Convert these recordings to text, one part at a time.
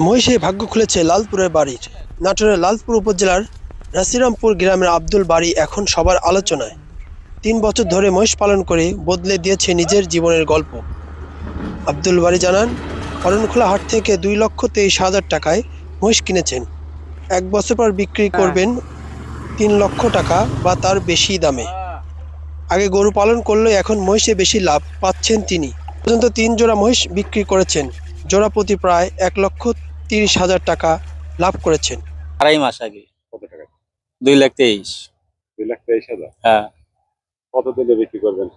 মহিষে ভাগ্য খুলেছে লালপুরের বাড়ির নাটোরের লালপুর উপজেলার রাসিরামপুর গ্রামের আব্দুল বাড়ি এখন সবার আলোচনায়। তিন বছর ধরে মহিষ পালন করে বদলে দিয়েছে নিজের জীবনের গল্প। আব্দুল বাড়ি জানান অরণখোলা হাট থেকে দুই লক্ষ তেইশ হাজার টাকায় মহিষ কিনেছেন। এক বছর পর বিক্রি করবেন তিন লক্ষ টাকা বা তার বেশি দামে। আগে গরু পালন করলেও এখন মহিষে বেশি লাভ পাচ্ছেন তিনি। পর্যন্ত তিন জোড়া মহিষ বিক্রি করেছেন। জোড়া প্রতি প্রায় এক লক্ষ তিরিশ হাজার টাকা লাভ করেছেন। আড়াই মাস আগে। কত টাকা? দুই লাখ তেইশ। দুই লাখ তেইশ হাজার? হ্যাঁ। কত দিলে বিক্রি করবেন?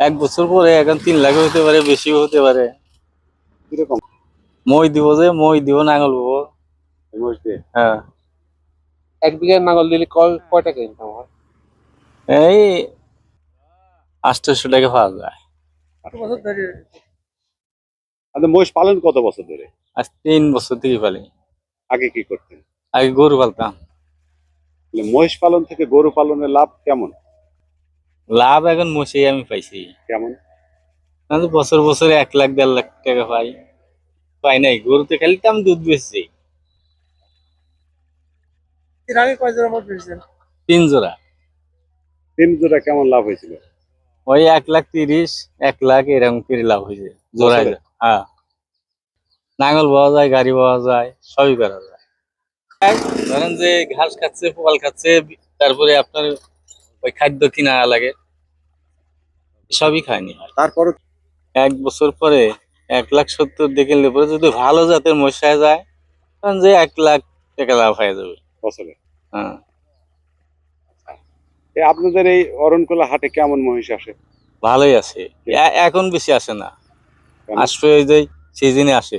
এক বছর পরে এখন তিন লাখ হতে পারে বেশিও হতে পারে। কীরকম? মই দিব যে মই দিব নাঙল দিয়ে? হ্যাঁ। এক বিঘা নাঙ্গল দিলে কয় কয় টাকা ইনকাম হয়? এই আটশোশো টাকা পাওয়া যায়। আপনি মহিষ পালন কত বছর ধরে? আজ তিন বছর থেকে পালি। আগে কি করতেন? আগে গরু পালতাম। মহিষ পালন থেকে গরু পালনের লাভ কেমন? লাভ এখন মসেই আমি পাইছি। কেমন? বছর বছর এক লাখ দেড় লাখ টাকা পাই। পাই নাই গরুতে খালি তো আমি দুধ বেচছি। এর আগে কয় জোড়া মোট বেচছেন? তিন জোড়া। তিন জোড়া কেমন লাভ হয়েছিল? ওই এক লাখ তিরিশ এক লাখ এরকম করে লাভ হয়েছে। জোড়ায় বছরে? হ্যাঁ। নাঙল পাওয়া যায় গাড়ি পাওয়া যায় সবই করা যায়। ধরেন যে ঘাস খাচ্ছে ফল খাচ্ছে তারপরে আপনার ওই খাদ্য কিনা লাগে সবই খায়নি। তারপর? এক বছর পরে এক লাখ সত্তর দেখে নিলে পরে যদি ভালো জাতের মশায় যায় তখন যে এক লাখ টাকা লাভ হয়ে যাবে। বছরে? হ্যাঁ। আপনাদের এই অরণকোলা হাটে কেমন মহিষ আসে? ভালোই আছে এখন বেশি আসে না? আসবে ওই যে সিজনে আসে।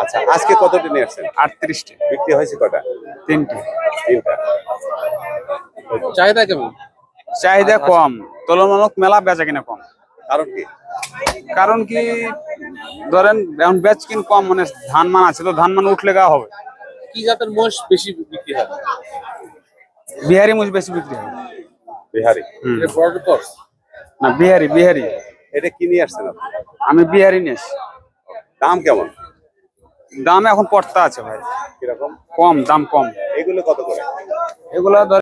আচ্ছা আজকে কতটি নিয়ে আসছেন? আটত্রিশটি। বিক্রি হয়েছে কটা? তিনটি। তিনটা। চাহিদা কেমন? চাহিদা কম। তুলনামূলক মেলা বেচা কিনা কম। কারণ কি? কারণ কি ধরেন এখন বেচ কিন কম মানে ধান মান আছে তো ধান মান উঠলে গা হবে। কি জাতের মোষ বেশি বিক্রি হয়? বিহারি মোষ বেশি বিক্রি হয়। বিহারি। না বিহারি বিহারি। এটা কি নিয়ে আসছেন আমি বিহারি নিয়ে দাম কেমন? দাম এখন পড়তা আছে ভাই। কীরকম? কম দাম কম। এগুলো কত করে? এগুলো ধর